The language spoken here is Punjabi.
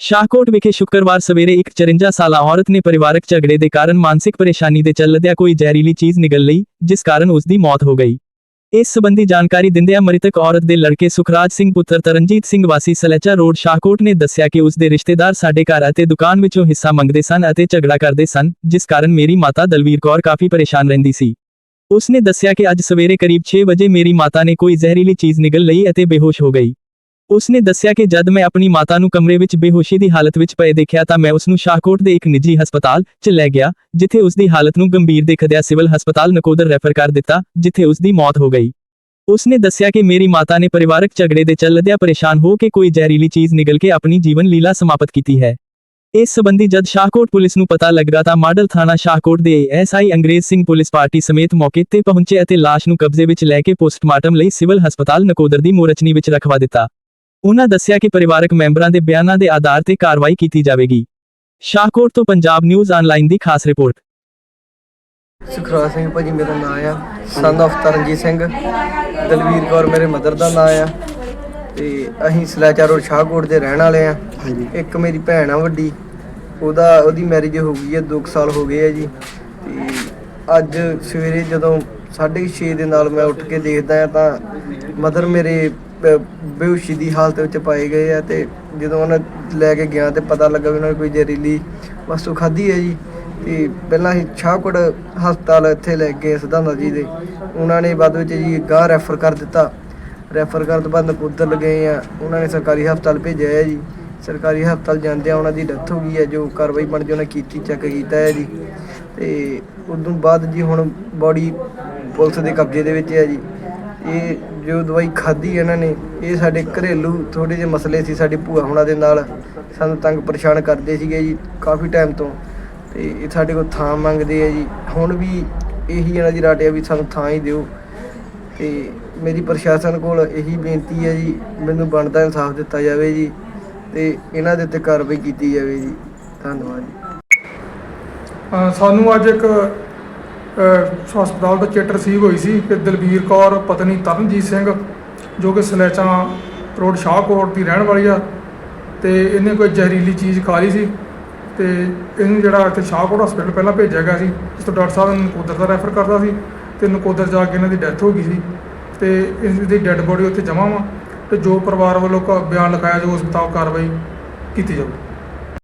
ਸ਼ਾਹਕੋਟ ਵਿਖੇ ਸ਼ੁੱਕਰਵਾਰ ਸਵੇਰੇ ਇੱਕ 54 ਸਾਲਾ ਔਰਤ ਨੇ ਪਰਿਵਾਰਕ ਝਗੜੇ ਦੇ ਕਾਰਨ ਮਾਨਸਿਕ ਪਰੇਸ਼ਾਨੀ ਦੇ ਚੱਲਦਿਆਂ ਕੋਈ ਜ਼ਹਿਰੀਲੀ ਚੀਜ਼ ਨਿਗਲ ਲਈ, ਜਿਸ ਕਾਰਨ ਉਸ ਦੀ ਮੌਤ ਹੋ ਗਈ। ਇਸ ਸੰਬੰਧੀ ਜਾਣਕਾਰੀ ਦਿੰਦਿਆਂ ਮ੍ਰਿਤਕ ਔਰਤ ਦੇ ਲੜਕੇ ਸੁਖਰਾਜ ਸਿੰਘ ਪੁੱਤਰ ਤਰਨਜੀਤ ਸਿੰਘ ਵਾਸੀ ਸਲੇਚਾ ਰੋਡ, ਸ਼ਾਹਕੋਟ ਨੇ ਦੱਸਿਆ ਕਿ ਉਸ ਦੇ ਰਿਸ਼ਤੇਦਾਰ ਸਾਡੇ ਘਰ ਅਤੇ ਦੁਕਾਨ ਵਿੱਚੋਂ ਹਿੱਸਾ ਮੰਗਦੇ ਸਨ ਅਤੇ ਝਗੜਾ ਕਰਦੇ ਸਨ, ਜਿਸ ਕਾਰਨ ਮੇਰੀ ਮਾਤਾ ਦਲਵੀਰ ਕੌਰ ਕਾਫੀ ਪਰੇਸ਼ਾਨ ਰਹਿੰਦੀ ਸੀ। ਉਸ ਨੇ ਦੱਸਿਆ ਕਿ ਅੱਜ ਸਵੇਰੇ ਕਰੀਬ 6 ਵਜੇ ਮੇਰੀ ਮਾਤਾ ਨੇ ਕੋਈ ਜ਼ਹਿਰੀਲੀ ਚੀਜ਼ ਨਿਗਲ ਲਈ ਅਤੇ ਬੇਹੋਸ਼ ਹੋ ਗਈ। ਉਸਨੇ ਦੱਸਿਆ ਕਿ ਜਦ ਮੈਂ ਆਪਣੀ ਮਾਤਾ ਨੂੰ ਕਮਰੇ ਵਿੱਚ ਬੇਹੋਸ਼ੀ ਦੀ ਹਾਲਤ ਵਿੱਚ ਪਏ ਦੇਖਿਆ ਤਾਂ ਮੈਂ ਉਸ ਨੂੰ ਸ਼ਾਹਕੋਟ ਦੇ ਇੱਕ ਨਿੱਜੀ ਹਸਪਤਾਲ 'ਚ ਲੈ ਗਿਆ, ਜਿੱਥੇ ਉਸ ਦੀ ਹਾਲਤ ਨੂੰ ਗੰਭੀਰ ਦੇਖਦਿਆਂ ਸਿਵਲ ਹਸਪਤਾਲ ਨਕੋਦਰ ਰੈਫਰ ਕਰ ਦਿੱਤਾ, ਜਿੱਥੇ ਉਸ ਦੀ ਮੌਤ ਹੋ ਗਈ। ਉਸਨੇ ਦੱਸਿਆ ਕਿ ਮੇਰੀ ਮਾਤਾ ਨੇ ਪਰਿਵਾਰਕ ਝਗੜੇ ਦੇ ਚੱਲਦਿਆਂ ਪਰੇਸ਼ਾਨ ਹੋ ਕੇ ਕੋਈ ਜ਼ਹਿਰੀਲੀ ਚੀਜ਼ ਨਿਗਲ ਕੇ ਆਪਣੀ ਜੀਵਨ ਲੀਲਾ ਸਮਾਪਤ ਕੀਤੀ ਹੈ। ਇਸ ਸਬੰਧੀ ਜਦ ਸ਼ਾਹਕੋਟ ਪੁਲਿਸ ਨੂੰ ਪਤਾ ਲੱਗਾ ਤਾਂ ਮਾਡਲ ਥਾਣਾ ਸ਼ਾਹਕੋਟ ਦੇ SI Angrez Singh police party ਸਮੇਤ ਮੌਕੇ ਤੇ ਪਹੁੰਚੇ ਅਤੇ ਲਾਸ਼ ਨੂੰ ਕਬਜ਼ੇ ਵਿੱਚ ਲੈ ਕੇ ਪੋਸਟਮਾਰਟਮ ਲਈ ਸਿਵਲ ਹਸਪਤਾਲ ਨਕੋਦਰ ਦੀ ਮੋਰਚਨੀ ਵਿੱਚ ਰਖਵਾ ਦਿੱਤਾ। ਉਨ੍ਹਾਂ ਦੱਸਿਆ ਕਿ ਪਰਿਵਾਰਕ ਮੈਂਬਰਾਂ ਦੇ ਬਿਆਨਾਂ ਦੇ ਆਧਾਰ ਤੇ ਕਾਰਵਾਈ ਕੀਤੀ ਜਾਵੇਗੀ। ਸ਼ਾਹਕੋਟ ਤੋਂ ਪੰਜਾਬ ਨਿਊਜ਼ ਆਨਲਾਈਨ ਦੀ ਖਾਸ ਰਿਪੋਰਟ। ਸੁਖਰਾਜ ਸਿੰਘ ਭਾਜੀ ਮੇਰਾ ਨਾਮ ਆ। ਸਨ of ਤਰਨਜੀਤ ਸਿੰਘ। ਦਲਵੀਰ ਕੌਰ ਮੇਰੇ ਮਦਰ ਦਾ ਨਾਮ ਆ। ਤੇ ਅਸੀਂ ਸਲਾਚਾ ਰੋਡ ਸ਼ਾਹਕੋਟ ਦੇ ਰਹਿਣ ਵਾਲੇ ਆ। ਇੱਕ ਮੇਰੀ ਭੈਣ ਆ ਵੱਡੀ। ਉਹਦਾ ਉਹਦੀ ਮੈਰਿਜ ਹੋ ਗਈ ਹੈ 2 ਸਾਲ ਹੋ ਗਏ ਆ ਜੀ। ਤੇ ਅੱਜ ਸਵੇਰੇ ਜਦੋਂ 6:30 ਦੇ ਨਾਲ ਮੈਂ ਉੱਠ ਕੇ ਦੇਖਦਾ ਆ ਤਾਂ ਮਦਰ ਮੇਰੇ ਬੇਹੋਸ਼ੀ ਦੀ ਹਾਲਤ ਵਿੱਚ ਪਾਏ ਗਏ ਆ ਤੇ ਜਦੋਂ ਉਹਨਾਂ ਲੈ ਕੇ ਗਿਆ ਤੇ ਪਤਾ ਲੱਗਾ ਵੀ ਉਹਨਾਂ ਨੇ ਕੋਈ ਜ਼ਹਿਰੀਲੀ ਵਸਤੂ ਖਾਧੀ ਹੈ ਜੀ। ਤੇ ਪਹਿਲਾਂ ਅਸੀਂ ਸ਼ਾਹਕੋਟ ਹਸਪਤਾਲ ਇੱਥੇ ਲੈ ਗਏ ਸਿਧਾਂਤ ਜੀ ਦੇ। ਉਹਨਾਂ ਨੇ ਬਾਅਦ ਵਿੱਚ ਜੀ ਗਾਂ ਰੈਫਰ ਕਰ ਦਿੱਤਾ। ਰੈਫਰ ਕਰਨ ਤੋਂ ਬਾਅਦ ਨਕੋਦਰ ਗਏ ਆ। ਉਹਨਾਂ ਨੇ ਸਰਕਾਰੀ ਹਸਪਤਾਲ ਭੇਜਿਆ ਹੈ ਜੀ। ਸਰਕਾਰੀ ਹਸਪਤਾਲ ਜਾਂਦਿਆਂ ਉਹਨਾਂ ਦੀ ਡੈਥ ਹੋ ਗਈ ਹੈ, ਜੋ ਕਾਰਵਾਈ ਬਣ ਜੋ ਉਹਨਾਂ ਕੀਤੀ, ਚੈੱਕ ਕੀਤਾ ਹੈ ਜੀ। ਤੇ ਉਦੋਂ ਬਾਅਦ ਜੀ ਹੁਣ ਬੋਡੀ ਪੁਲਿਸ ਦੇ ਕਬਜ਼ੇ ਦੇ ਵਿੱਚ ਹੈ ਜੀ। ਇਹ ਜੋ ਦਵਾਈ ਖਾਧੀ ਇਹਨਾਂ ਨੇ, ਇਹ ਸਾਡੇ ਘਰੇਲੂ ਥੋੜੇ ਜਿਹੇ ਮਸਲੇ ਸੀ ਸਾਡੇ ਭੂਆ ਹੁਣਾਂ ਦੇ ਨਾਲ। ਸਾਨੂੰ ਤੰਗ ਪਰੇਸ਼ਾਨ ਕਰਦੇ ਸੀਗੇ ਜੀ ਕਾਫੀ ਟਾਈਮ ਤੋਂ। ਤੇ ਇਹ ਸਾਡੇ ਕੋਲ ਥਾਂ ਮੰਗਦੇ ਆ ਜੀ। ਹੁਣ ਵੀ ਇਹੀ ਇਹਨਾਂ ਦੀ ਰਾਟਿਆ ਵੀ ਸਾਨੂੰ ਥਾਂ ਹੀ ਦਿਓ। ਤੇ ਮੇਰੀ ਪ੍ਰਸ਼ਾਸਨ ਕੋਲ ਇਹੀ ਬੇਨਤੀ ਹੈ ਜੀ, ਮੈਨੂੰ ਬਣਦਾ ਇਨਸਾਫ ਦਿੱਤਾ ਜਾਵੇ ਜੀ ਤੇ ਇਹਨਾਂ ਦੇ ਉੱਤੇ ਕਾਰਵਾਈ ਕੀਤੀ ਜਾਵੇ ਜੀ। ਧੰਨਵਾਦ ਜੀ। ਸਾਨੂੰ ਅੱਜ ਇੱਕ ਹਸਪਤਾਲ ਤੋਂ ਚਿੱਟ ਰਸੀਵ ਹੋਈ ਸੀ ਕਿ ਦਲਬੀਰ ਕੌਰ, ਪਤਨੀ ਤਰਨਜੀਤ ਸਿੰਘ, ਜੋ ਕਿ ਸਲੇਚਾਂ ਰੋਡ ਸ਼ਾਹਕੋਟ ਦੀ ਰਹਿਣ ਵਾਲੀ ਆ, ਤੇ ਇਹਨੇ ਕੋਈ ਜ਼ਹਿਰੀਲੀ ਚੀਜ਼ ਖਾ ਲਈ ਸੀ ਤੇ ਇਹਨੂੰ ਜਿਹੜਾ ਇੱਥੇ ਸ਼ਾਹਕੋਟ ਹਸਪੀਟਲ ਪਹਿਲਾਂ ਭੇਜਿਆ ਗਿਆ ਸੀ ਇਸ ਤੋਂ ਡਾਕਟਰ ਸਾਹਿਬ ਨੇ ਨਕੋਦਰ ਦਾ ਰੈਫਰ ਕਰਦਾ ਸੀ ਤੇ ਨਕੋਦਰ ਜਾ ਕੇ ਇਹਨਾਂ ਦੀ ਡੈਥ ਹੋ ਗਈ ਸੀ ਤੇ ਇਸ ਦੀ ਡੈੱਡ ਬੋਡੀ ਉੱਥੇ ਜਮ੍ਹਾਂ ਵਾ ਤੇ ਜੋ ਪਰਿਵਾਰ ਵੱਲੋਂ ਕ- ਬਿਆਨ ਲਿਖਾਇਆ ਜੋ ਉਸ ਮੁਤਾਬਕ ਕਾਰਵਾਈ ਕੀਤੀ ਜਾਊ।